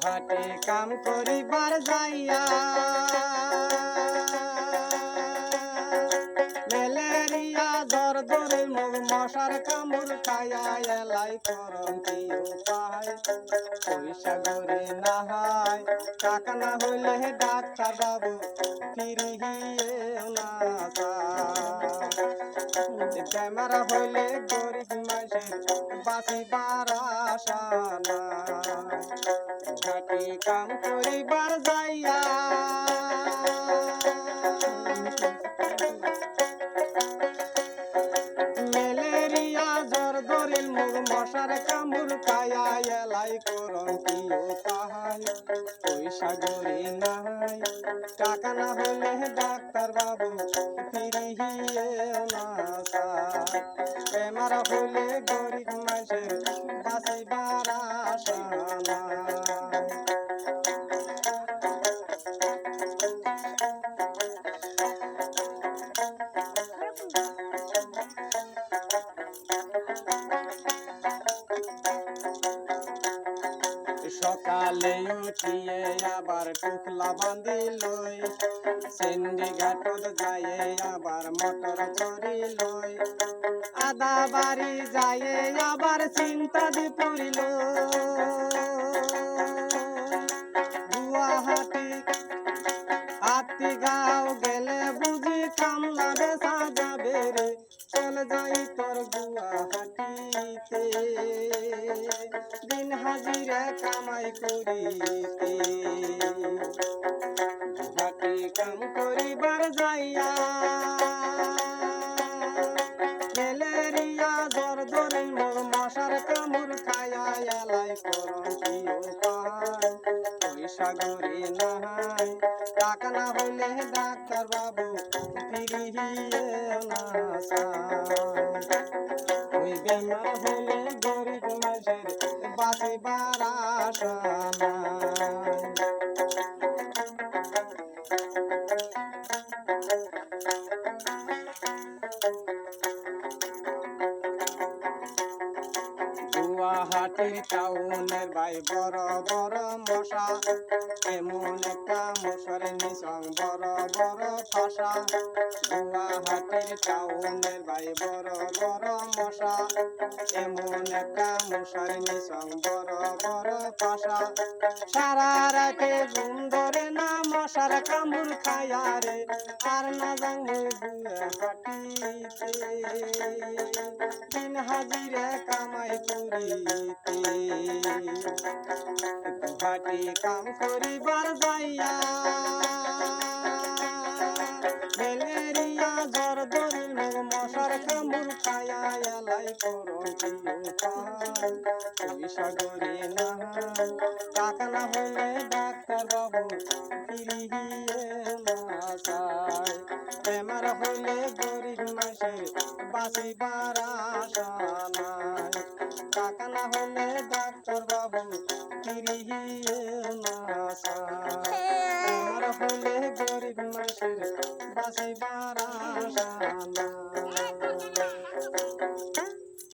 ঘাটে কাম করিবার যাইয়া ম্যালেরিয়া জ্বর ধরে মশার কামড় খাইয়া এলাই করম কি উপায় পয়সা না হয় টাকা না হইলে ডাক্তার বাবু ফিরিয়ে না ক্যামেরা হইলে গরিব মাসের বাঁচিবার আশা ঘাটি কাম করিবার যাইয়া ধরিল মুখ, মশার কামড় খায়া এলাই করম কি উপায় পয়সা গড়ি নাই, টাকা না হলে ডাক্তার বাবু ফিরিয়ে না। বেমার হলে গরিব মানুষের বাঁচিবার আশা নাই সকালে উঠিয়ে আবার টুকলা বাঁধিল সেন্ডি ঘাটত যায়ে আবার মটর চড়িল আদা বাড়ি যায়ে আবার চিন্তা দি পড়িল। গুয়াহাটি আত্মি গাঁও গেলে বুঝি কামলা বেসা যাবে রে। চলে যাই তোর গুয়াহাটিতে। দিন হাজিরা কামাই করিতে। কাম করিবার যাইয়া জ্বর মশার কামড় খায়া এলাই করম কি পয়সা গড়ে নাই, টাকা না হইলে ডাক্তার বাবু ফিরিয়ে না ওই বেমার হলে গরিব মাসের বাঁচিবার আশা নাই। গুয়াহাটির টাউনের ভাই বড় বড় মশা। এমন একটা মশার নিসং বড় বড় ফাঁসা। গুয়াহাটির টাউনের ভাই বড় বড় মশা। এমন একটা মশার নিসং বড় বড় ফাঁসা। সারা রাতে ঘুম ধরে না মশার কামড় খায়া আর। না জানি গুয়াহাটিতে দিন হাজিরে কামাই করিতে গুহাটি কাম করিবার যাইয়া ম্যালেরিয়া জ্বর ধরিল মশার কামড় খায়া এলাই করম কি উপায় পয়সা না টাকা না ডাক্তার বাবু ফিরিয়ে না বেমার হলে গরিব মাসের বাঁচিবার আশা নাই। টাকা না হলে ডাক্তার বাবু ফিরিয়ে না গরিব মাসের বাঁচিবার আশা নাই